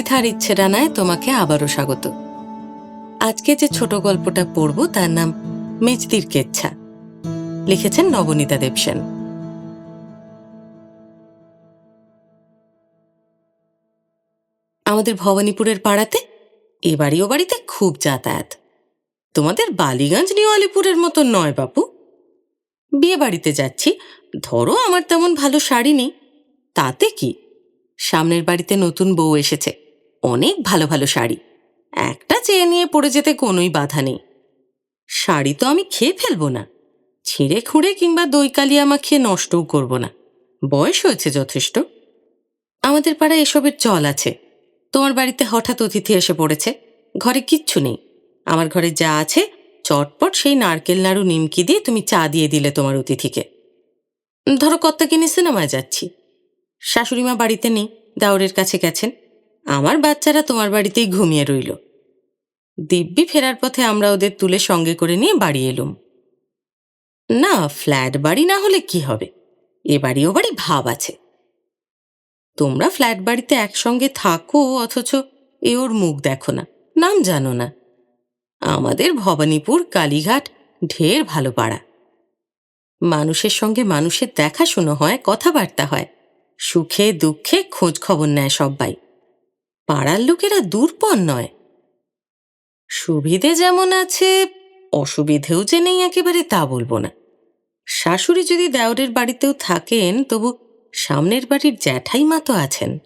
পৃথার ইচ্ছে ডানায় তোমাকে আবারও স্বাগত। আজকে যে ছোট গল্পটা পড়ব তার নাম মেজদির কেচ্ছা। লিখেছেন নবনীতা দেবসেন আমাদের ভবানীপুরের পাড়াতে, এ বাড়ি ও বাড়িতে খুব যাতায়াত। তোমাদের বালিগঞ্জ নিউ আলিপুরের মতো নয় বাপু। বিয়ে বাড়িতে যাচ্ছি, ধরো আমার তেমন ভালো শাড়ি নেই। তাতে কি? সামনের বাড়িতে নতুন বউ এসেছে। অনেক ভালো ভালো শাড়ি। একটা চেয়ে নিয়ে পড়ে যেতে কোনোই বাধা নেই। শাড়ি তো আমি খেয়ে ফেলব না। ছিঁড়ে খুঁড়ে কিংবা দই কালিয়া মাখিয়ে নষ্টও করব না। বয়স হয়েছে যথেষ্ট। আমাদের পাড়ায় এসবের চল আছে। তোমার বাড়িতে হঠাৎ অতিথি এসে পড়েছে। ঘরে কিচ্ছু নেই। আমার ঘরে যা আছে, চটপট সেই নারকেল নাড়ু নিমকি দিয়ে তুমি চা দিয়ে দিলে তোমার অতিথিকে। ধরো কত্তা কিনে সিনেমায় যাচ্ছি। শাশুড়িমা বাড়িতে নেই দাউরের কাছে গেছেন। আমার বাচ্চারা তোমার বাড়িতেই ঘুমিয়ে রইল। দিব্যি ফেরার পথে আমরা ওদের তুলে সঙ্গে করে নিয়ে বাড়ি এলুম। না, ফ্ল্যাট বাড়ি না হলে কি হবে? এ বাড়ি ও বাড়ি ভাব আছে। তোমরা ফ্ল্যাট বাড়িতে একসঙ্গে থাকো, অথচ এ ওর মুখ দেখো না, নাম জানো না। আমাদের ভবানীপুর, কালীঘাট, ঢের ভালো পাড়া। মানুষের সঙ্গে মানুষের দেখাশুনো হয়, কথাবার্তা হয়। সুখে, দুঃখে খোঁজ খবর নেয় সব্বাই পাড়ার লোকেরা দূরপর নয়। সুবিধে যেমন আছে, অসুবিধেও যে নেই একেবারে তা বলব না। শাশুড়ি যদি দেওরের বাড়িতেও থাকেন, তবু সামনের বাড়ির জ্যাঠাই মা তো আছেন।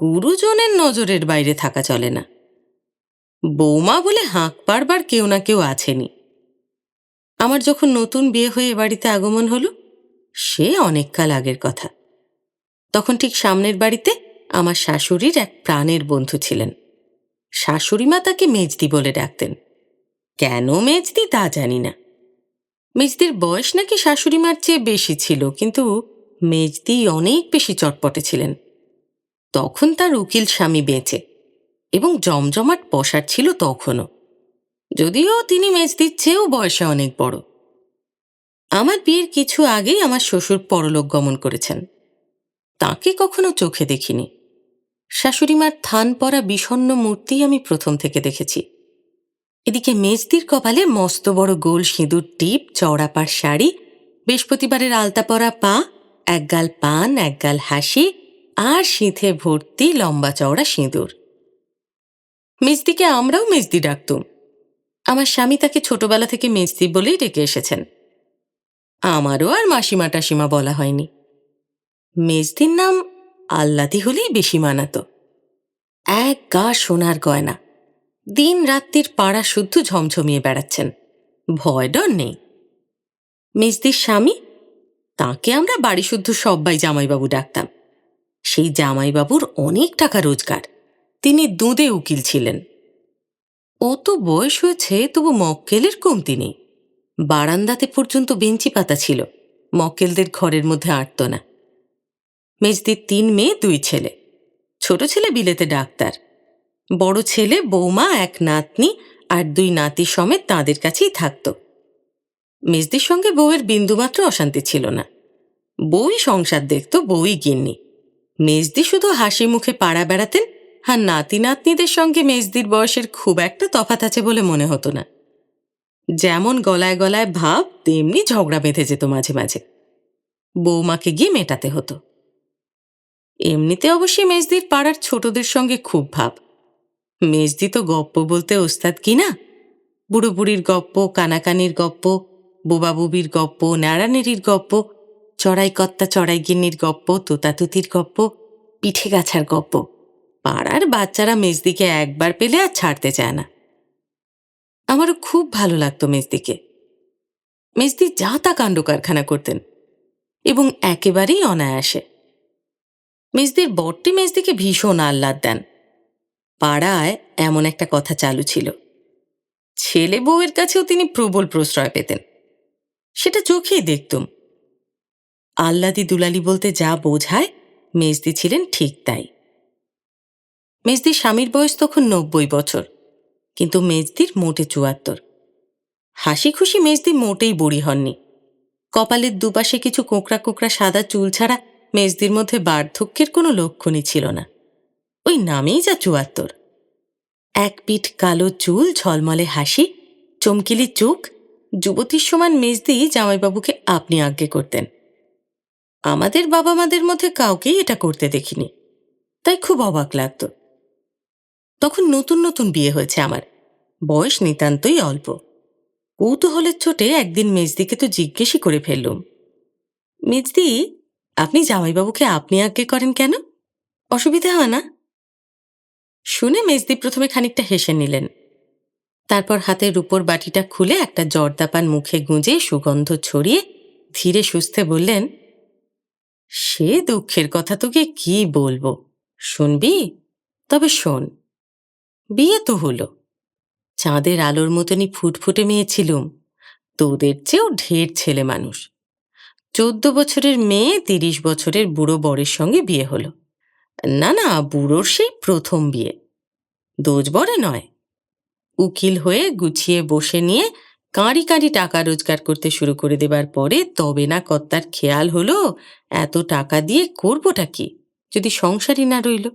গুরুজনের নজরের বাইরে থাকা চলে না। বৌমা বলে হাঁক পারবার কেউ না কেউ আছেনি আমার যখন নতুন বিয়ে হয়ে বাড়িতে আগমন হলো, সে অনেককাল আগের কথা। তখন ঠিক সামনের বাড়িতে আমার শাশুড়ির এক প্রাণের বন্ধু ছিলেন। শাশুড়িমা তাকে মেজদি বলে ডাকতেন। কেন মেজদি তা জানি না। মেজদির বয়স নাকি শাশুড়িমার চেয়ে বেশি ছিল, কিন্তু মেজদি অনেক বেশি চটপটে ছিলেন। তখন তার উকিল স্বামী বেঁচে, এবং জমজমাট পসার ছিল তখনও। যদিও তিনি মেজদির চেয়েও বয়সে অনেক বড়। আমার বিয়ের কিছু আগেই আমার শ্বশুর পরলোক গমন করেছেন। তাকে কখনো চোখে দেখিনি। শাশুড়িমার থান পরা বিষণ্ন মূর্তি আমি প্রথম থেকে দেখেছি। এদিকে মেজদির কপালে মস্ত বড় গোল সিঁদুর টিপ চওড়াপার শাড়ি, বৃহস্পতিবারের আলতা পরা পা, একগাল পান, একগাল হাসি আর সিঁথে ভর্তি লম্বা চওড়া সিঁদুর। মেজদিকে আমরাও মেজদি ডাকতুম। আমার স্বামী তাকে ছোটবেলা থেকে মেজদি বলেই ডেকে এসেছেন। আমারও আর মাসিমা টাসিমা বলা হয়নি। মেজদির নাম আল্লাদি হলেই বেশি মানাতো। এক গা সোনার গয়না। দিন রাত্রির পাড়া শুদ্ধ ঝমঝমিয়ে বেড়াচ্ছেন। ভয় ডর নেই। মেজদির স্বামী? তাকে আমরা বাড়ি শুদ্ধ সব্বাই জামাইবাবু ডাকতাম। সেই জামাইবাবুর অনেক টাকা রোজগার। তিনি দুঁদে উকিল ছিলেন। অত বয়স হয়েছে, তবু মক্কেলের কমতি নেই। বারান্দাতে পর্যন্ত বেঞ্চি পাতা ছিল। মক্কেলদের ঘরের মধ্যে আটত না। মেজদির তিন মেয়ে, দুই ছেলে। ছোট ছেলে বিলেতে ডাক্তার। বড় ছেলে বৌমা, এক নাতনি আর দুই নাতি সমেত তাঁদের কাছেই থাকত। মেজদির সঙ্গে বউয়ের বিন্দুমাত্র অশান্তি ছিল না। বউই সংসার দেখত, বউই গিন্নি। মেজদি শুধু হাসি মুখে পাড়া বেড়াতেন আর নাতি নাতনিদের সঙ্গে মেজদির বয়সের খুব একটা তফাত আছে বলে মনে হতো না। যেমন গলায় গলায় ভাব, তেমনি ঝগড়া বেঁধে যেত মাঝে মাঝে। বৌমাকে গিয়ে মেটাতে হতো। এমনিতে অবশ্যই মেজদির পাড়ার ছোটদের সঙ্গে খুব ভাব। মেজদি তো গপ্প বলতে ওস্তাদ কি না? বুড়ো বুড়ির গপ্প, কানাকানির গপ্প, বোবাবুবির গপ্প নাড়ানেরির গপ্প, চড়াই কর্তা চড়াই গিন্নির গপ্প, তোতাতুতির গপ্প, পিঠে গাছার গপ্প। পাড়ার বাচ্চারা মেজদিকে একবার পেলে আর ছাড়তে চায় না। আমারও খুব ভালো লাগতো মেজদিকে। মেজদি যা তা কাণ্ড কারখানা করতেন এবং একেবারেই অনায়াসে। মেজদির বট্টি মেজদিকে ভীষণ আহ্লাদ দেন। পাড়ায় এমন একটা কথা চালু ছিল। ছেলে বউয়ের কাছেও তিনি প্রবল প্রশ্রয় পেতেন। সেটা চোখেই দেখতুম। আল্লাদি দুলালি বলতে যা বোঝায়, মেজদি ছিলেন ঠিক তাই। মেজদির স্বামীর বয়স তখন নব্বই বছর, কিন্তু মেজদির মোটে চুয়াত্তর। হাসি খুশি মেজদি মোটেই বড়ি হননি। কপালের দুপাশে কিছু কোঁকড়া কোঁকড়া সাদা চুল ছাড়া মেজদির মধ্যে বার্ধক্যের কোনো লক্ষণই ছিল না। ওই নামেই যা চুয়াত্তর। এক পিঠ কালো চুল, ঝলমলে হাসি, চমকিলি চোখ, যুবতীর সমান মেজদি জামাইবাবুকে আপনি আজ্ঞে করতেন। আমাদের বাবা মাদের মধ্যে কাউকেই এটা করতে দেখিনি। তাই খুব অবাক লাগত। তখন নতুন নতুন বিয়ে হয়েছে আমার। বয়স নিতান্তই অল্প। কৌতূহলের চোটে একদিন মেজদিকে তো জিজ্ঞেসই করে ফেললুম। মেজদি আপনি জামাইবাবুকে আপনি আজ্ঞে করেন কেন? অসুবিধা হয় না। শুনে মেজদি প্রথমে খানিকটা হেসে নিলেন। তারপর হাতের উপর বাটিটা খুলে একটা জর্দাপান মুখে গুঁজে সুগন্ধ ছড়িয়ে ধীরে সুস্থে বললেন, সে দুঃখের কথা তোকে কি বলব? শুনবি? তবে শোন, বিয়ে তো হলো। চাঁদের আলোর মতনই ফুটফুটে মেয়ে ছিলুম। তোদের চেয়েও ঢের ছেলে মানুষ। চোদ্দ বছরের মেয়ে, তিরিশ বছরের বুড়ো বরের সঙ্গে বিয়ে হলো। না না, বুড়োর সেই প্রথম বিয়ে। দোজ বরে নয়। উকিল হয়ে গুছিয়ে বসে নিয়ে কাঁড়ি কাঁড়ি টাকা রোজগার করতে শুরু করে দেবার পরে তবে না কর্তার খেয়াল হলো, এত টাকা দিয়ে করবোটা কি? যদি সংসারই না রইল।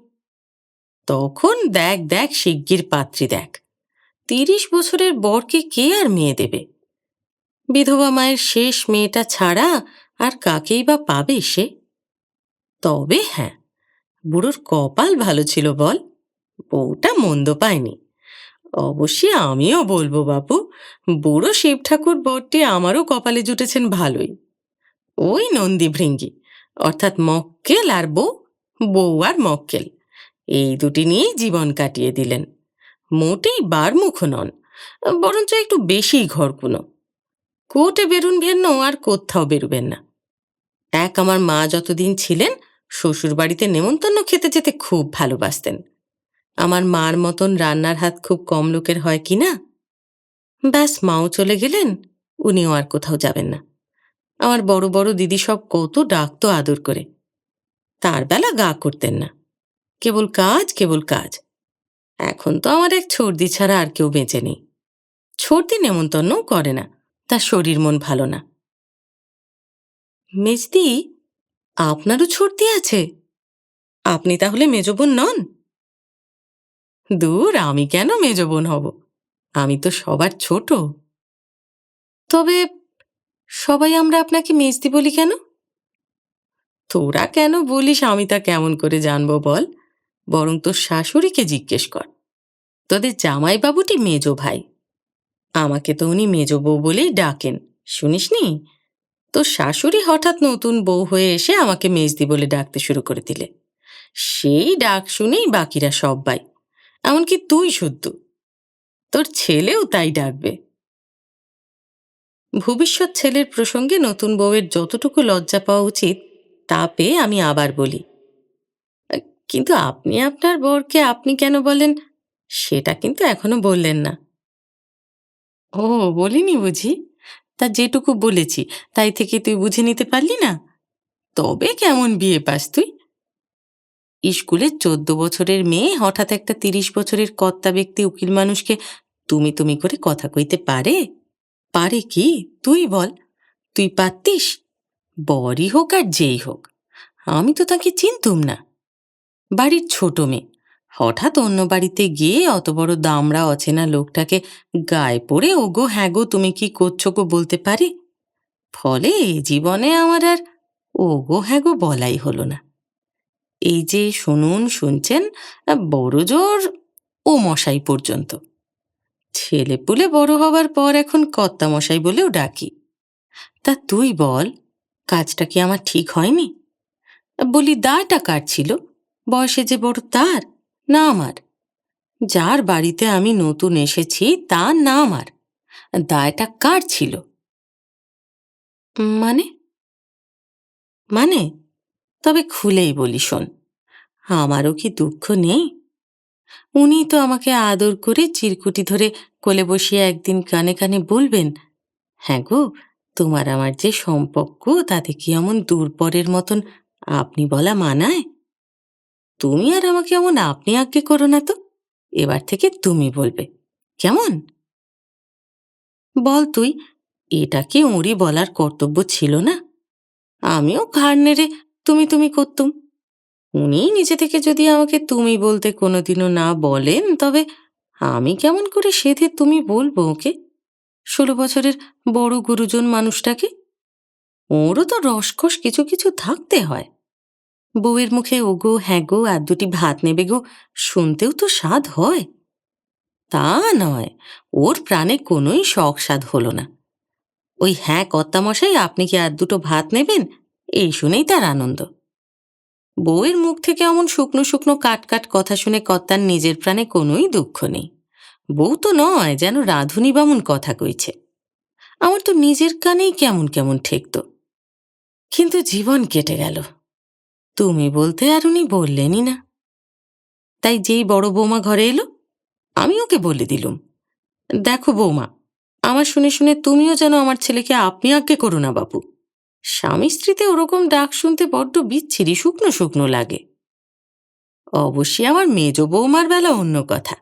তখন দেখ দেখ, শিগগির পাত্রী দেখ। তিরিশ বছরের বরকে কে আর মেয়ে দেবে? বিধবা মায়ের শেষ মেয়েটা ছাড়া আর কাকেই বা পাবে সে? তবে হ্যাঁ বুড়োর কপাল ভালো ছিল বল, বউটা মন্দ পায়নি। অবশ্যই আমিও বলব বাপু, বুড়ো শিব ঠাকুর বরটি আমারও কপালে জুটেছেন ভালোই। ওই নন্দী ভৃঙ্গি, অর্থাৎ মক্কেল আর বউ বউ আর মক্কেল, এই দুটি নিয়েই জীবন কাটিয়ে দিলেন। মোটেই বারমুখ নন, বরঞ্চ একটু বেশি ঘরকুনো। কোর্টে বেরুন ভেন্ন আর কোথাও বেরুবেন না। এক আমার মা যতদিন ছিলেন শ্বশুর বাড়িতে নেমন্তন্ন খেতে যেতে খুব ভালোবাসতেন। আমার মার মতন রান্নার হাত খুব কম লোকের হয় কি না? ব্যাস, মাও চলে গেলেন, উনিও আর কোথাও যাবেন না। আমার বড় বড় দিদি সব কত ডাকতো আদর করে। তার বেলা গা করতেন না। কেবল কাজ কেবল কাজ। এখন তো আমার এক ছর্দি ছাড়া আর কেউ বেঁচে নেই। ছর্দি নেমন্তন্নও করে না। তার শরীর মন ভালো না। মেজদি আপনারও ছর্দি আছে। আপনি তাহলে মেজবোন নন? দূর, আমি কেন মেজবোন হব? আমি তো সবার ছোট। তবে সবাই আমরা আপনাকে মেজদি বলি কেন? তোরা কেন বলিস আমি তা কেমন করে জানব বল? বরং তোর শাশুড়িকে জিজ্ঞেস কর। তোদের জামাইবাবুটি মেজো ভাই। আমাকে তো উনি মেজো বউ বলেই ডাকেন, শুনিসনি? তোর শাশুড়ি হঠাৎ নতুন বউ হয়ে এসে আমাকে মেজদি বলে ডাকতে শুরু করে দিলে। সেই ডাক শুনেই বাকিরা সবাই এমনকি তুই শুদ্ধ। তোর ছেলেও তাই ডাকবে। ভবিষ্যৎ ছেলের প্রসঙ্গে নতুন বউয়ের যতটুকু লজ্জা পাওয়া উচিত, তা পেয়ে আমি আবার বলি। কিন্তু আপনি আপনার বরকে আপনি কেন বলেন? সেটা কিন্তু এখনও বললেন না। ও, বলিনি বুঝি? তা যেটুকু বলেছি, তাই থেকে তুই বুঝে নিতে পারলি না? তবে কেমন বিয়ে পাস তুই? স্কুলে চোদ্দ বছরের মেয়ে, হঠাৎ একটা তিরিশ বছরের কর্তা ব্যক্তি উকিল মানুষকে তুমি তুমি করে কথা কইতে পারে? পারে কি? তুই বল। তুই পারতিস? বরই হোক আর যেই হোক। আমি তো তাকে চিনতুম না। বাড়ির ছোট মেয়ে। হঠাৎ অন্য বাড়িতে গিয়ে অত বড় দামড়া অচেনা লোকটাকে গায়ে পড়ে, ওগো হ্যাঁ গো, তুমি কি করছ গো? বলতে পারি? ফলে জীবনে আমার আর ওগো হ্যাঁ গো বলাই হলো না। এই যে শুনুন, শুনছেন, বড় জোর ও মশাই পর্যন্ত। ছেলেপুলে বড় হবার পর এখন কর্তা মশাই বলেও ডাকি। তা তুই বল, কাজটা কি আমার ঠিক হয়নি? বলি দাটা কার ছিল? বয়সে যে বড় তার? না আমার। যার বাড়িতে আমি নতুন এসেছি তা না আমার। দায়টা কার ছিল? মানে? মানে? তবে খুলেই বলি, শোন, আমারও কি দুঃখ নেই? উনি তো আমাকে আদর করে চিরকুটি ধরে কোলে বসিয়ে একদিন কানে কানে বলবেন হ্যাঁ গো, তোমার আমার যে সম্পর্ক, তাতে কি এমন দূরপরের মতন আপনি বলা মানায়? তুমি আর আমাকে এমন আপনি আজ্ঞে করো না তো। এবার থেকে তুমি বলবে। কেমন? বল তুই, এটা কি ওঁরই বলার কর্তব্য ছিল না? আমিও ঘাড় নেড়ে তুমি তুমি করতুম। উনি নিজে থেকে যদি আমাকে তুমি বলতে কোনোদিনও না বলেন, তবে আমি কেমন করে সেধে তুমি বলব ওকে? ষোলো বছরের বড় গুরুজন মানুষটাকে? ওরও তো রসকস কিছু কিছু থাকতে হয়। বউয়ের মুখে ওগো হ্যাঁ গো, আর দুটি ভাত নেবে গো, শুনতেও তো স্বাদ হয়। তা নয়, ওর প্রাণে কোনোই শখ স্বাদ হলো না। ওই হ্যাঁ কর্তামশাই, আপনি কি আর দুটো ভাত নেবেন? এই শুনেই তার আনন্দ। বউয়ের মুখ থেকে এমন শুকনো শুকনো কাট কাট কথা শুনে কর্তার নিজের প্রাণে কোনোই দুঃখ নেই। বউ তো নয়, যেন রাধুনি বামুন কথা কইছে। আমার তো নিজের কানেই কেমন কেমন ঠেকত। কিন্তু জীবন কেটে গেল। তুমি বলতে আর উনি বললেনই না। তাই যেই বড় বৌমা ঘরে এলো, আমি ওকে বলে দিলুম। দেখো বৌমা, আমার শুনে শুনে তুমিও যেন আমার ছেলেকে আপনি আজ্ঞে করো না বাবু স্বামী স্ত্রীতে ওরকম ডাক শুনতে বড্ড বিচ্ছিরি, শুকনো শুকনো লাগে। অবশ্যই আমার মেজ বৌমার বেলা অন্য কথা।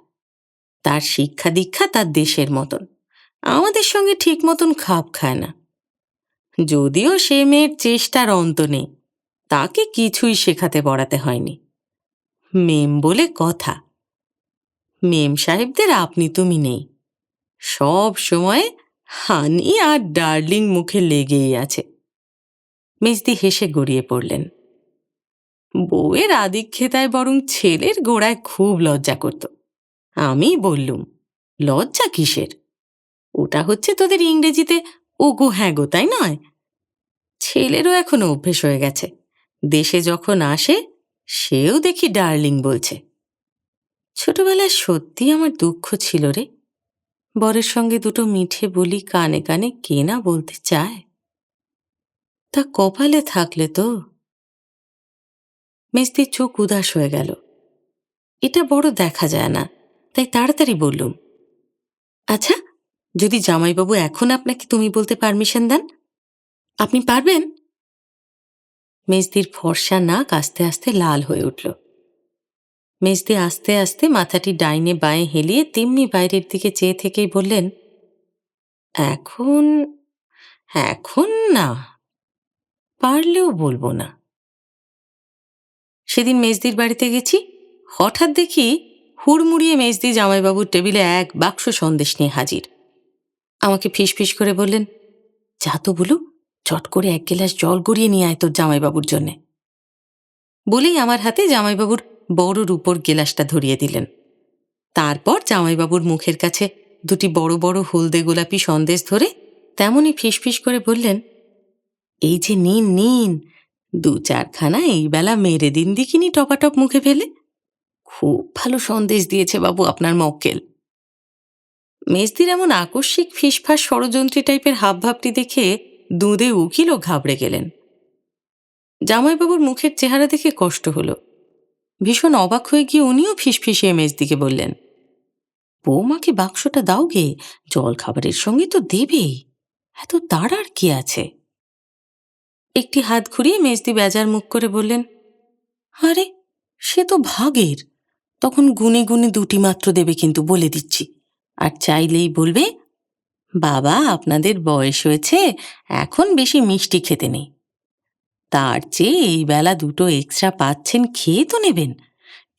তার শিক্ষা দীক্ষা তার দেশের মতন। আমাদের সঙ্গে ঠিক মতন খাপ খায় না। যদিও সে মেয়ের চেষ্টার অন্ত নেই। তাকে কিছুই শেখাতে পড়াতে হয়নি। মেম বলে কথা। মেম সাহেবদের আপনি তুমি নেই। সব সময় হানি আর ডার্লিং মুখে লেগেই আছে। মেজদি হেসে গড়িয়ে পড়লেন। বউয়ের আদিক্ষেতায় বরং ছেলের গোড়ায় খুব লজ্জা করত। আমি বললুম, লজ্জা কিসের? ওটা হচ্ছে তোদের ইংরেজিতে ওগো হ্যাঁ গো তাই নয়? ছেলেরও এখনও অভ্যেস হয়ে গেছে। দেশে যখন আসে, সেও দেখি ডার্লিং বলছে। ছোটবেলায় সত্যি আমার দুঃখ ছিল রে। বরের সঙ্গে দুটো মিঠে বলি কানে কানে কে না বলতে চায়? তা কপালে থাকলে তো। মেজদির চোখ উদাস হয়ে গেল। এটা বড় দেখা যায় না, তাই তাড়াতাড়ি বললুম আচ্ছা যদি জামাইবাবু এখন আপনাকে তুমি বলতে পারমিশন দেন, আপনি পারবেন? মেজদির ফর্সা নাক আস্তে আস্তে লাল হয়ে উঠল। মেজদি আস্তে আস্তে মাথাটি ডাইনে বাঁয়ে হেলিয়ে তেমনি বাইরের দিকে চেয়ে থেকেই বললেন, এখন এখন না, পারলেও বলব না। সেদিন মেজদির বাড়িতে গেছি, হঠাৎ দেখি হুড়মুড়িয়ে মেজদি জামাইবাবুর টেবিলে এক বাক্স সন্দেশ নিয়ে হাজির। আমাকে ফিস ফিস করে বললেন, যা তো বলু চট করে এক গিলাস জল গড়িয়ে নিয়ে আয় তোর জামাইবাবুর জন্যে। বলেই আমার হাতে জামাইবাবুর বড় রূপর গেলাসটা ধরিয়ে দিলেন। তারপর জামাইবাবুর মুখের কাছে দুটি বড় বড় হলদে গোলাপি সন্দেশ ধরে তেমনই ফিস করে বললেন, এই যে নিন নিন, দু চারখানা এই বেলা মেরে দিন দেখিনি টপাটপ মুখে ফেলে। খুব ভালো সন্দেশ দিয়েছে বাবু আপনার মক্কেল। মেজদির এমন আকস্মিক ফিসফাস ষড়যন্ত্রী টাইপের হাবভাবটি দেখে দুধে উকিলও ঘাবড়ে গেলেন। জামাইবাবুর মুখের চেহারা দেখে কষ্ট হলো। ভীষণ অবাক হয়ে গিয়ে উনিও ফিসফিসিয়ে মেজদিকে বললেন বৌমাকে বাক্সটা দাও গে? জল খাবারের সঙ্গে তো দেবেই। এত তাড়ার কি আছে? একটি হাত ঘুরিয়ে মেজদি বেজার মুখ করে বললেন, আরে, সে তো ভাগের। তখন গুনে গুনে দুটি মাত্র দেবে কিন্তু বলে দিচ্ছি। আর চাইলেই বলবে বাবা, আপনাদের বয়স হয়েছে, এখন বেশি মিষ্টি খেতে নেই। তার চেয়ে এই বেলা দুটো এক্সট্রা পাচ্ছেন, খেয়ে তো নেবেন।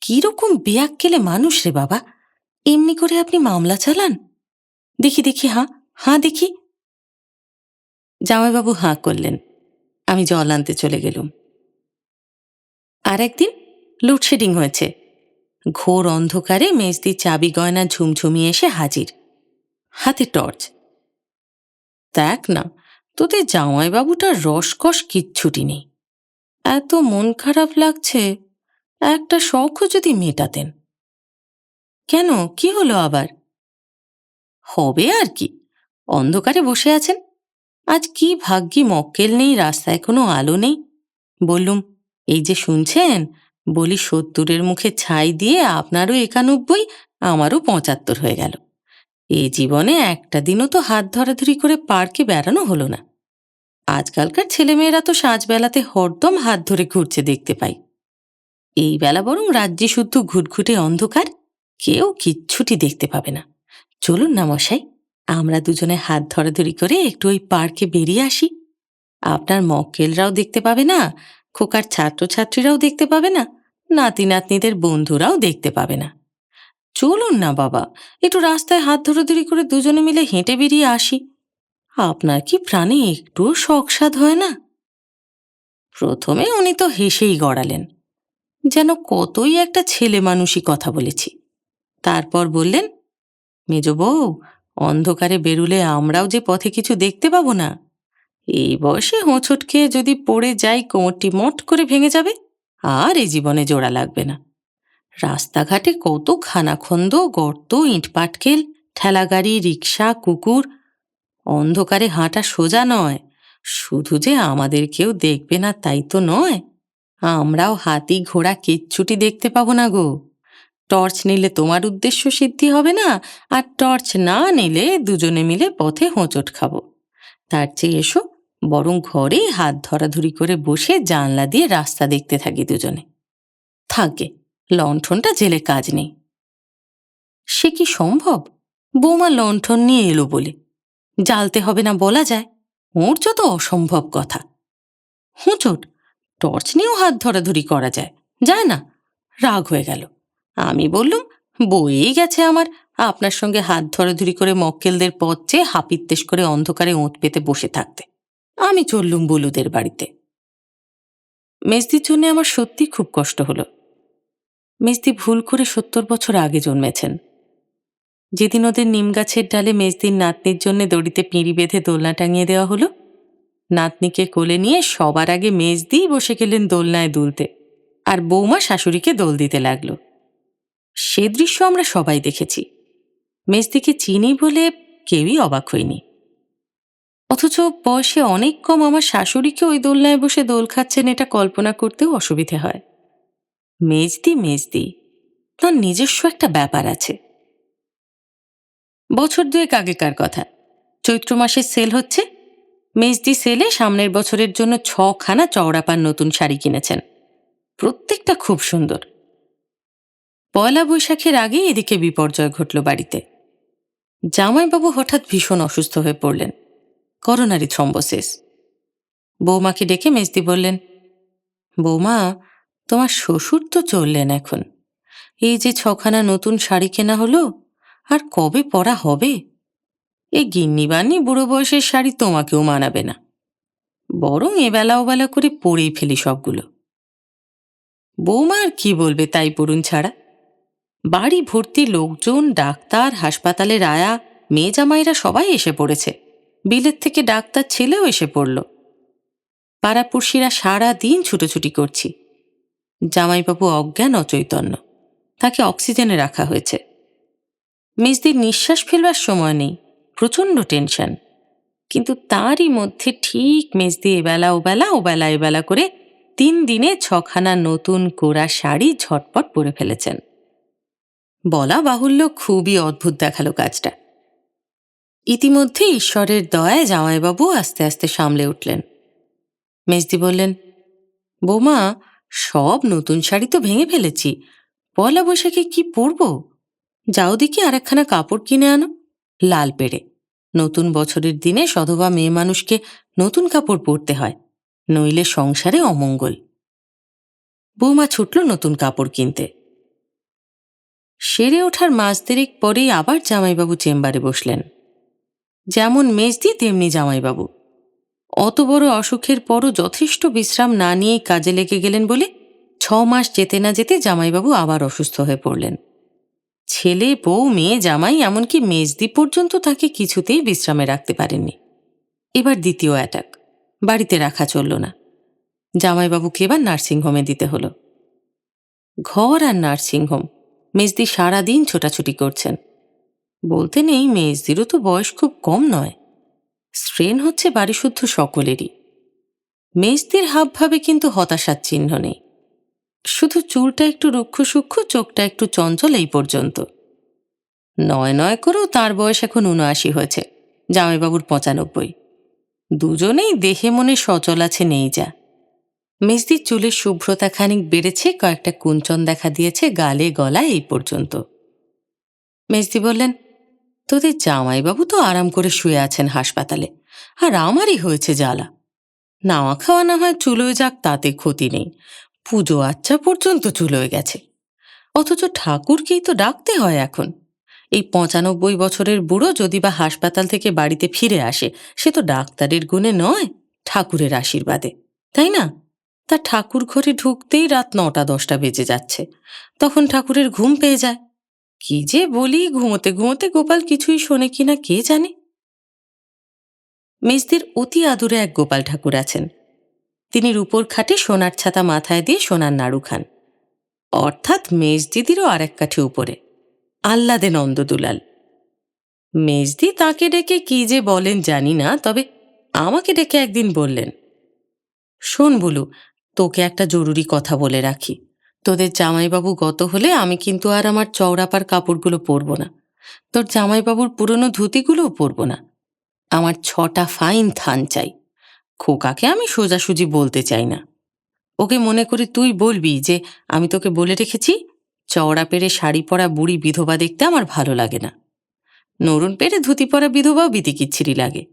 কীরকম বেয়াক কেলে মানুষ রে বাবা। এমনি করে আপনি মামলা চালান। দেখি দেখি, হাঁ হাঁ, দেখি। জামাইবাবু হাঁ করলেন। আমি জল আনতে চলে গেলুম। আর একদিন লোডশেডিং হয়েছে। ঘোর অন্ধকারে মেজদি চাবি গয়না ঝুমঝুমিয়ে এসে হাজির। হাতে টর্চ দেখ না, তোদের জামাইবাবুটার রসকস কিচ্ছুটি নেই। এত মন খারাপ লাগছে, একটা শখও যদি মেটাতেন। কেন? কি হলো আবার? হবে আর কি, অন্ধকারে বসে আছেন। আজ কি ভাগ্যি মক্কেল নেই, রাস্তায় কোনো আলো নেই। বললুম, এই যে শুনছেন, বলি সত্তরের মুখে ছাই দিয়ে আপনারও একানব্বই, আমারও পঁচাত্তর হয়ে গেল। এ জীবনে একটা দিনও তো হাত ধরাধরি করে পার্কে বেড়ানো হলো না। আজকালকার ছেলেমেয়েরা তো সাঁজবেলাতে হরদম হাত ধরে ঘুরছে দেখতে পাই। এই বেলা বরং রাজ্যে শুদ্ধ ঘুটঘুটে অন্ধকার, কেউ কিচ্ছুটি দেখতে পাবে না। চলুন না মশাই, আমরা দুজনে হাত ধরাধরি করে একটু ওই পার্কে বেরিয়ে আসি। আপনার মক্কেলরাও দেখতে পাবে না, খোকার ছাত্রছাত্রীরাও দেখতে পাবে না নাতি নাতনিদের বন্ধুরাও দেখতে পাবে না। চলুন না, বাবা। একটু রাস্তায় হাত ধরাধরি করে দুজনে মিলে হেঁটে বেরিয়ে আসি। আপনার কি প্রাণে একটুও শখসাদ হয় না? প্রথমে উনি তো হেসেই গড়ালেন। যেন কতই একটা ছেলে মানুষই কথা বলেছি। তারপর বললেন, মেজ বউ, অন্ধকারে বেরুলে আমরাও যে পথে কিছু দেখতে পাবো না। এই বয়সে হোঁচট খেয়ে যদি পড়ে যাই কোমরটি মট করে ভেঙে যাবে, আর এই জীবনে জোড়া লাগবে না। রাস্তাঘাটে কত খানাখন্দ, গর্ত ইট পাটকেল ঠেলাগাড়ি রিক্সা কুকুর। অন্ধকারে হাঁটা সোজা নয়। শুধু যে আমাদের কেউ দেখবে না তাই তো নয়। আমরাও হাতি ঘোড়া কিচ্ছুটি দেখতে পাবো না গো। টর্চ নিলে তোমার উদ্দেশ্য সিদ্ধি হবে না, আর টর্চ না নিলে দুজনে মিলে পথে হোঁচট খাব। তার চেয়ে এসো, বরং ঘরেই হাত ধরাধরি করে বসে জানলা দিয়ে রাস্তা দেখতে থাকি দুজনে। থাকবে লণ্ঠনটা জেলে কাজ নেই। সে কি সম্ভব? বৌমা লণ্ঠন নিয়ে এলো বলে। জ্বালতে হবে না বলা যায়। ওর যত অসম্ভব কথা। হুঁচট, টর্চ নিয়েও হাত ধরাধরি করা যায়। যায় না, রাগ হয়ে গেল। আমি বললুম, বইয়েই গেছে আমার। আপনার সঙ্গে হাত ধরাধরি করে মক্কেলদের পথ চেয়ে হাপিত্তেশ করে অন্ধকারে ওঁত পেতে বসে থাকতে। আমি চললুম বলুদের বাড়িতে। মেজদির জন্য আমার সত্যি খুব কষ্ট হলো। মেজদি ভুল করে সত্তর বছর আগে জন্মেছেন। যেদিন ওদের নিম গাছের ডালে মেজদির নাতনির জন্য দড়িতে পিঁড়ি বেঁধে দোলনা টাঙিয়ে দেওয়া হলো, নাতনিকে কোলে নিয়ে সবার আগে মেজদিই বসে গেলেন দোলনায় দুলতে আর বৌমা শাশুড়িকে দোল দিতে লাগল। সে দৃশ্য আমরা সবাই দেখেছি। মেজদিকে চিনি বলে কেউই অবাক হয়নি। অথচ বয়সে অনেক কম আমার শাশুড়িকে ওই দোলনায় বসে দোল খাচ্ছেন এটা কল্পনা করতেও অসুবিধে হয়। মেজদি মেজদি, তার নিজস্ব একটা ব্যাপার আছে। বছর দুয়েক আগেকার কথা। চৈত্র মাসের সেল হচ্ছে। মেজদি সেলে সামনের বছরের জন্য ছখানা চওড়াপান নতুন শাড়ি কিনেছেন। প্রত্যেকটা খুব সুন্দর। পয়লা বৈশাখের আগেই এদিকে বিপর্যয় ঘটল বাড়িতে। জামাইবাবু হঠাৎ ভীষণ অসুস্থ হয়ে পড়লেন। Coronary thrombosis. বৌমাকে ডেকে মেজদি বললেন, বৌমা তোমার শ্বশুর তো চললেন এখন। এই যে ছখানা নতুন শাড়ি কেনা হলো, আর কবে পরা হবে? এই গিন্নিবান্নি বুড়ো বয়সের শাড়ি তোমাকেও মানাবে না। বরং এবেলা ওবেলা করে পরেই ফেলি সবগুলো। বৌমা আর কি বলবে তাই পড়ুন ছাড়া? বাড়ি ভর্তি লোকজন, ডাক্তার হাসপাতালের আয়া মেয়ে জামাইরা সবাই এসে পড়েছে। বিলের থেকে ডাক্তার ছেলেও এসে পড়ল। পাড়াপড়শিরা সারা দিন ছুটোছুটি করছি। জামাইবাবু অজ্ঞান অচৈতন্য। তাকে অক্সিজেনে রাখা হয়েছে। মেজদির নিঃশ্বাস ফেলবার সময় নেই, প্রচণ্ড টেনশন। কিন্তু তারই মধ্যে ঠিক মেজদি এবেলা ওবেলা ওবেলা এবেলা করে তিন দিনে ছখানা নতুন কোরা শাড়ি ঝটপট পরে ফেলেছেন। বলা বাহুল্য খুবই অদ্ভুত দেখাল কাজটা। ইতিমধ্যে ঈশ্বরের দয়ায় জামাইবাবু আস্তে আস্তে সামলে উঠলেন। মেজদি বললেন, বৌমা সব নতুন শাড়ি তো ভেঙে ফেলেছি। পয়লা বৈশাখে কি পরব? যাও দেখি আর একখানা কাপড় কিনে আনো। লাল পেড়ে নতুন বছরের দিনে সধবা মেয়ে মানুষকে নতুন কাপড় পরতে হয়, নইলে সংসারে অমঙ্গল। বৌমা ছুটল নতুন কাপড় কিনতে। সেরে ওঠার মাস দেরেক পরেই আবার জামাইবাবু চেম্বারে বসলেন। যেমন মেজদি তেমনি জামাইবাবু। অত বড় অসুখের পরও যথেষ্ট বিশ্রাম না নিয়েই কাজে লেগে গেলেন বলে ছ মাস যেতে না যেতে জামাইবাবু আবার অসুস্থ হয়ে পড়লেন। ছেলে, বউ, মেয়ে, জামাই, এমনকি মেজদি পর্যন্ত তাকে কিছুতেই বিশ্রামে রাখতে পারেননি। এবার দ্বিতীয় অ্যাটাক। বাড়িতে রাখা চলল না। জামাইবাবুকে এবার নার্সিংহোমে দিতে হলো। ঘর আর নার্সিংহোম। মেজদি সারাদিন ছোটাছুটি করছেন। বলতে নেই, মেজদিরও তো বয়স খুব কম নয়। স্ট্রেন হচ্ছে বাড়িশুদ্ধ সকলেরই। মেজদির হাবভাবে কিন্তু হতাশার চিহ্ন নেই। শুধু চুলটা একটু রুক্ষ সূক্ষ্ম চোখটা একটু চঞ্চল এই পর্যন্ত। নয় নয় করেও তার বয়স এখন উনআশি হয়েছে, জামাইবাবুর পঁচানব্বই। দুজনেই দেহে মনে সচল আছে নেই যা। মেজদির চুলের শুভ্রতা খানিক বেড়েছে, কয়েকটা কুঞ্চন দেখা দিয়েছে গালে গলায় এই পর্যন্ত। মেজদি বললেন তোদের জামাইবাবু তো আরাম করে শুয়ে আছেন হাসপাতালে, আর আমারই হয়েছে জ্বালা। নাওয়া খাওয়া না হয় চুলোয় যাক, তাতে ক্ষতি নেই। পুজো আচ্চা পর্যন্ত চুলোয় গেছে। অথচ ঠাকুরকেই তো ডাকতে হয় এখন। এই পঁচানব্বই বছরের বুড়ো যদি বা হাসপাতাল থেকে বাড়িতে ফিরে আসে, সে তো ডাক্তারের গুণে নয়, ঠাকুরের আশীর্বাদে। তাই না? তা ঠাকুর ঘরে ঢুকতেই রাত নটা দশটা বেজে যাচ্ছে। তখন ঠাকুরের ঘুম পেয়ে যায়। কি যে বলি, ঘুমোতে ঘুমোতে গোপাল কিছুই শোনে কিনা কে জানে? মেজদির অতি আদুরে এক গোপাল ঠাকুর আছেন। তিনি রূপোর খাটে সোনার ছাতা মাথায় দিয়ে সোনার নাড়ু খান। অর্থাৎ মেজদিদিরও আর এক কাঠি উপরে, আহ্লাদে নন্দদুলাল। মেজদি তাকে ডেকে কি যে বলেন জানি না, তবে আমাকে ডেকে একদিন বললেন, শোন বলু, তোকে একটা জরুরি কথা বলে রাখি। তোদের জামাইবাবু গত হলে আমি কিন্তু আর আমার চওড়াপার কাপড়গুলো পরব না। তোর জামাইবাবুর পুরনো ধুতিগুলোও পরব না। আমার ছটা ফাইন থান চাই। খোকাকে আমি সোজাসুজি বলতে চাই না। ওকে মনে করে তুই বলবি যে, আমি তোকে বলে রেখেছি, চওড়া পেরে শাড়ি পরা বুড়ি বিধবা দেখতে আমার ভালো লাগে না। নরুন পেরে ধুতি পরা বিধবাও বিতিকিচ্ছিরি লাগে।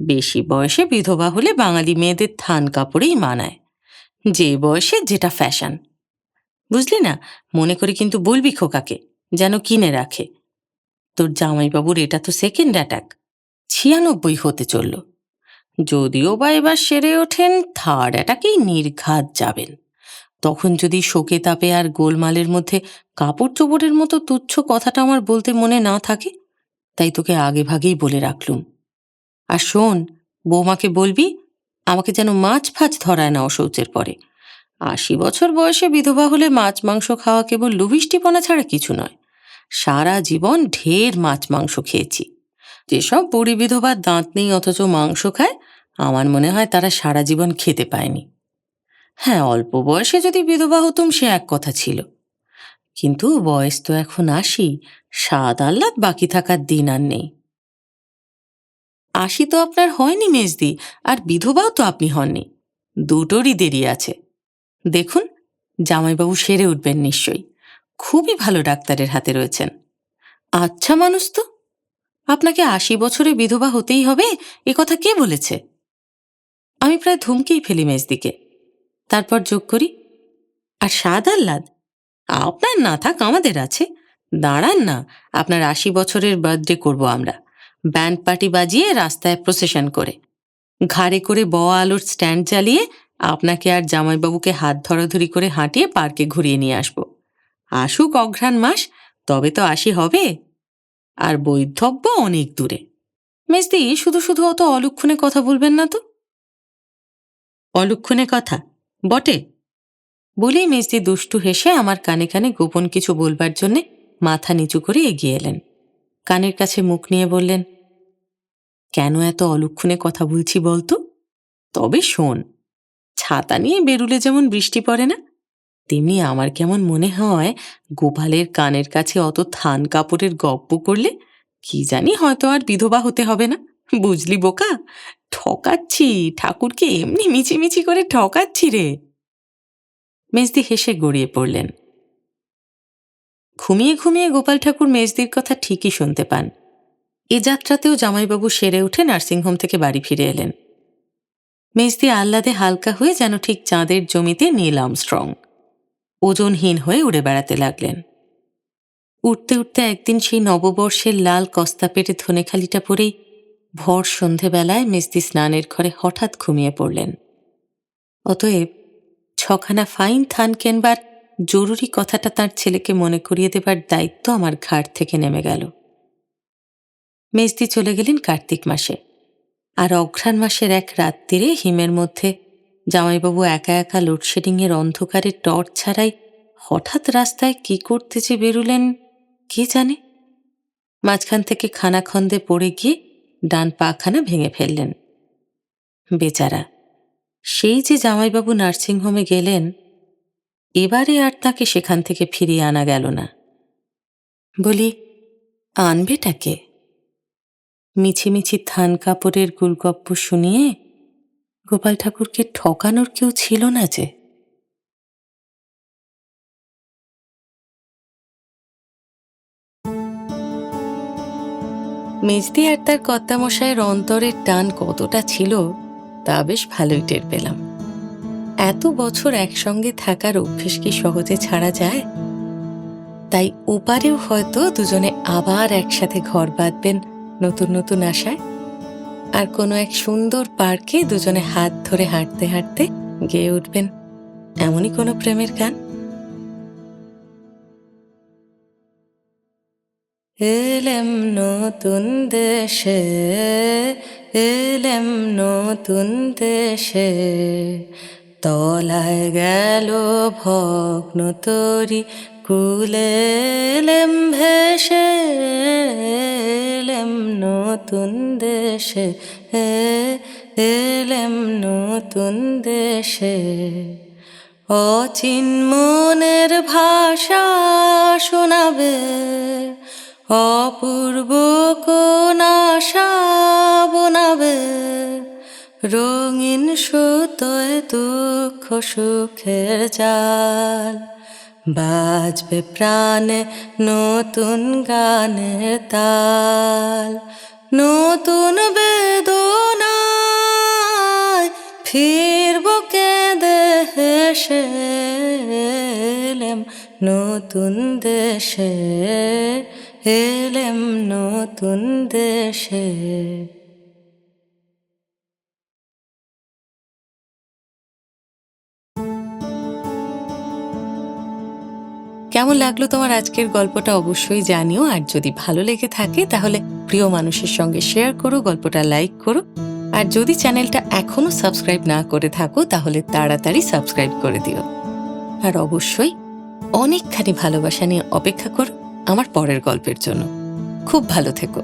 বেশি বয়সে বিধবা হলে বাঙালি মেয়েদের থান কাপড়েই মানায়। যে বয়সে যেটা ফ্যাশন। বুঝলি না? মনে করে কিন্তু বলবি খোকাকে, যেন কিনে রাখে। তোর জামাইবাবুর এটা তো সেকেন্ড অ্যাটাক ছিয়ানব্বই হতে চলল। যদিও বা এবার সেরে ওঠেন থার্ড অ্যাটাকেই নির্ঘাত যাবেন। তখন যদি শোকে তাপে আর গোলমালের মধ্যে কাপড় চোপড়ের মতো তুচ্ছ কথাটা আমার বলতে মনে না থাকে, তাই তোকে আগে ভাগেই বলে রাখলুম। আর শোন, বৌমাকে বলবি, আমাকে যেন মাছ ফাছ ধরায় না অশৌচের পরে। আশি বছর বয়সে বিধবা হলে মাছ, মাংস খাওয়া কেবল লুবিষ্টিপনা ছাড়া কিছু নয়। সারা জীবন ঢের মাছ, মাংস খেয়েছি। যেসব বুড়ি বিধবার দাঁত নেই অথচ মাংস খায়, আমার মনে হয় তারা সারা জীবন খেতে পায়নি। হ্যাঁ অল্প বয়সে যদি বিধবা হতুম সে এক কথা ছিল। কিন্তু বয়স তো এখন আশি স্বাদ আহ্লাদ বাকি থাকার দিন আর নেই। আশি তো আপনার হয়নি, মেজদি, আর বিধবাও তো আপনি হননি। দুটোরই দেরি আছে। দেখুন, জামাইবাবু সেরে উঠবেন নিশ্চয়ই। খুবই ভালো ডাক্তারের হাতে রয়েছেন। আচ্ছা মানুষ তো, আপনাকে আশি বছরে বিধবা হতেই হবে, এ কথা কে বলেছে? আমি প্রায় ধুমকেই ফেলি মেজদিকে। তারপর যোগ করি, আর স্বাদ আহ্লাদ? আপনার না থাক, আমাদের আছে। দাঁড়ান না, আপনার আশি বছরের বার্থডে করব আমরা। ব্যান্ড পার্টি বাজিয়ে রাস্তায় প্রসেশন করে। ঘাড়ে করে বওয়া আলোর স্ট্যান্ড চালিয়ে আপনাকে আর জামাইবাবুকে হাত ধরাধরি করে হাঁটিয়ে পার্কে ঘুরিয়ে নিয়ে আসব। আসুক অঘ্রাণ মাস, তবে তো আসি হবে। আর বৈধব্য অনেক দূরে। মেজদি শুধু শুধু অত অলক্ষণে কথা বলবেন না তো? অলক্ষণে কথা? বটে। বলেই মেজদি দুষ্টু হেসে আমার কানে কানে গোপন কিছু বলবার জন্যে মাথা নিচু করে এগিয়ে এলেন। কানের কাছে মুখ নিয়ে বললেন, কেন এত অলক্ষণে কথা বলছি বলতো? তবে শোন ছাতা নিয়ে বেরুলে যেমন বৃষ্টি পড়ে না, তেমনি আমার কেমন মনে হয় গোপালের কানের কাছে অত থান কাপড়ের গপ্প করলে কি জানি হয়তো আর বিধবা হতে হবে না। বুঝলি বোকা? ঠকাচ্ছি, ঠাকুরকে এমনি মিছিমিছি করে ঠকাচ্ছি রে। মেজদি হেসে গড়িয়ে পড়লেন। ঘুমিয়ে ঘুমিয়ে গোপাল ঠাকুর মেজদির কথা ঠিকই শুনতে পান। এ যাত্রাতেও জামাইবাবু সেরে উঠে নার্সিংহোম থেকে বাড়ি ফিরে এলেন। মেজদি আহ্লাদে হালকা হয়ে যেন ঠিক চাঁদের জমিতে নীল আমস্ট্রং। ওজনহীন হয়ে উড়ে বেড়াতে লাগলেন। উঠতে উঠতে একদিন সেই নববর্ষের লাল কস্তা পেটে ধনেখালিটা পরেই ভর সন্ধেবেলায় মেজদি স্নানের ঘরে হঠাৎ ঘুমিয়ে পড়লেন। অতএব ছখানা ফাইন থান কেনবার জরুরি কথাটা তার ছেলেকে মনে করিয়ে দেবার দায়িত্ব আমার ঘাট থেকে নেমে গেল। মেজদি চলে গেলেন কার্তিক মাসে। আর অঘ্রাণ মাসের এক রাত্রিরে হিমের মধ্যে জামাইবাবু একা একা লোডশেডিংয়ের অন্ধকারে টর্চ ছাড়াই হঠাৎ রাস্তায় কি করতে যে বেরুলেন, কে জানে? মাঝখান থেকে খানাখন্দে পড়ে গিয়ে ডান পাখানা ভেঙে ফেললেন। বেচারা, সেই যে জামাইবাবু নার্সিংহোমে গেলেন, এবারে আর তাকে সেখান থেকে ফিরিয়ে আনা গেল না। বলি আনবেটাকে মিছিমিছি থান কাপড়ের গুলগপ্প শুনিয়ে গোপাল ঠাকুরকে ঠকানোর কেউ ছিল না যে। মেজদি আর তার কর্তামশায়ের অন্তরের টান কতটা ছিল, তা বেশ ভালোই টের পেলাম। এত বছর একসঙ্গে থাকার অভ্যেস কি সহজে ছাড়া যায়? তাই ওপারেও হয়তো দুজনে আবার একসাথে ঘর বাঁধবেন নতুন নতুন আশায়। আর কোনো এক সুন্দর পার্কে দুজনে হাত ধরে হাঁটতে হাঁটতে গেয়ে উঠবেন। এমনই কোনো প্রেমের গান। এলেম নতুন দেশে, এলেম নতুন দেশে, তলায় গেল ভগ্ন তরি কুলে এলেম ভেসে এলেম নতুন দেশে, এলেম নতুন দেশে। অচিন মনের ভাষা শোনাবে, অপূর্ব কোন বোনাবে। রঙিন সুতোয় দুঃখ সুখের জাল। বাজবে প্রাণে নতুন গানের তাল, নতুন বেদনায় ফিরব কেঁদে হেসে নতুন দেশে, এলেম নতুন দেশে। কেমন লাগল তোমার আজকের গল্পটা অবশ্যই জানিও, আর যদি ভালো লেগে থাকে তাহলে প্রিয় মানুষের সঙ্গে শেয়ার করো, গল্পটা লাইক করো। আর যদি চ্যানেলটা এখনও সাবস্ক্রাইব না করে থাকো, তাহলে তাড়াতাড়ি সাবস্ক্রাইব করে দিও। আর অবশ্যই অনেকখানি ভালোবাসা নিয়ে অপেক্ষা করো আমার পরের গল্পের জন্য। খুব ভালো থেকো।